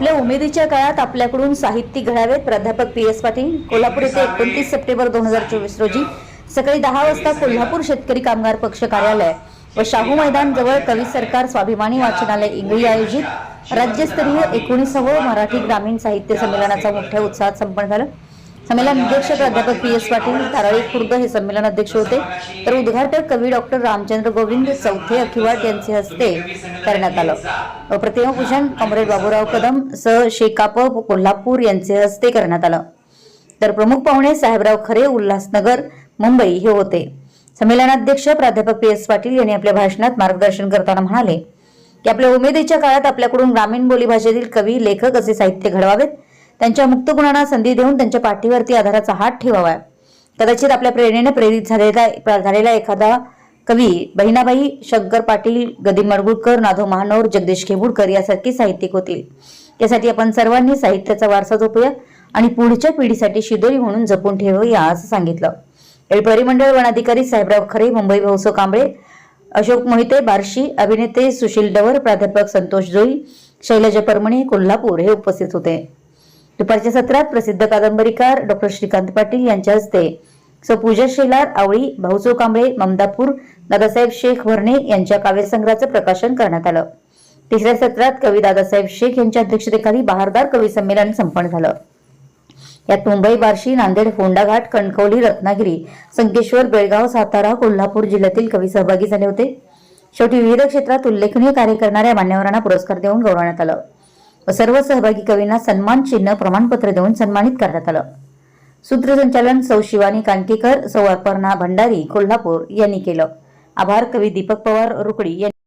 आपल्या उमेदीच्या काळात आपल्याकडून साहित्यिक घडावेत प्राध्यापक पी एस पाटील कोल्हापूर येथे एकोणतीस सप्टेंबर दोन हजार चोवीस रोजी सकाळी दहा वाजता कोल्हापूर शेतकरी कामगार पक्ष कार्यालय व शाहू मैदान जवळ कवी सरकार स्वाभिमानी वाचनालय इंगळी आयोजित राज्यस्तरीय एकोणीसावं मराठी ग्रामीण साहित्य संमेलनाचा मोठ्या उत्साहात संपन्न झालं. संमेलन अध्यक्ष प्राध्यापक पी एस पाटील तारळी खुर्द हे संमेलन अध्यक्ष होते. तर उद्घाटक कवी डॉक्टर रामचंद्र गोविंद चौथे अखिवाट यांचे हस्ते करण्यात आलं. प्रतिमाभूषण प्रतिमापूजन कॉम्रेड बाबूराव कदम स शेकाप कोल्हापूर यांचे हस्ते करण्यात आलं. तर प्रमुख पाहुणे साहेबराव खरे उल्हासनगर मुंबई हे होते. संमेलनाध्यक्ष प्राध्यापक पी एस पाटील यांनी आपल्या भाषणात मार्गदर्शन करताना म्हणाले की आपल्या उमेदीच्या काळात आपल्याकडून ग्रामीण बोलीभाषेतील कवी लेखक असे साहित्य घडवावेत. त्यांच्या मुक्त गुणांना संधी देऊन त्यांच्या पाठीवरती आधाराचा हात ठेवावा. कदाचित आपल्या प्रेरणेने प्रेरित झालेला झालेला एखादा कवी बहिणाबाई शंकर पाटील गदी मडगुळकर नाधो महानोर जगदीश खेबुडकर यासारखी साहित्यिक होतील. यासाठी आपण सर्वांनी साहित्याचा वारसा जोपूया आणि पुढच्या पिढीसाठी शिदोरी म्हणून जपून ठेवूया असं सांगितलं. यावेळी परिमंडळ वनाधिकारी साहेबराव खरे मुंबई भाऊसो कांबळे अशोक मोहिते बार्शी अभिनेते सुशील डवर प्राध्यापक संतोष जोई शैलजा परमणे कोल्हापूर हे उपस्थित होते. दुपारच्या सत्रात प्रसिद्ध कादंबरीकार डॉक्टर श्रीकांत पाटील यांच्या हस्ते सो पूजा शेलार आवळी भाऊचो कांबळे ममदापूर दादासाहेब शेख भरणे यांच्या काव्यसंग्रहाचं प्रकाशन करण्यात आलं. तिसऱ्या सत्रात कवी दादासाहेब शेख यांच्या अध्यक्षतेखाली बहारदार कवी संमेलन संपन्न झालं. यात मुंबई बार्शी नांदेड फोंडाघाट कणकवली रत्नागिरी संकेश्वर बेळगाव सातारा कोल्हापूर जिल्ह्यातील कवी सहभागी झाले होते. शेवटी विविध क्षेत्रात उल्लेखनीय कार्य करणाऱ्या मान्यवरांना पुरस्कार देऊन गौरवण्यात आलं. व सर्व सहभागी कवींना सन्मान चिन्ह प्रमाणपत्र देऊन सन्मानित करण्यात आलं. सूत्रसंचालन सौ शिवानी कानकेकर सौ अपर्णा भंडारी कोल्हापूर यांनी केलं. आभार कवी दीपक पवार रुकडी यांनी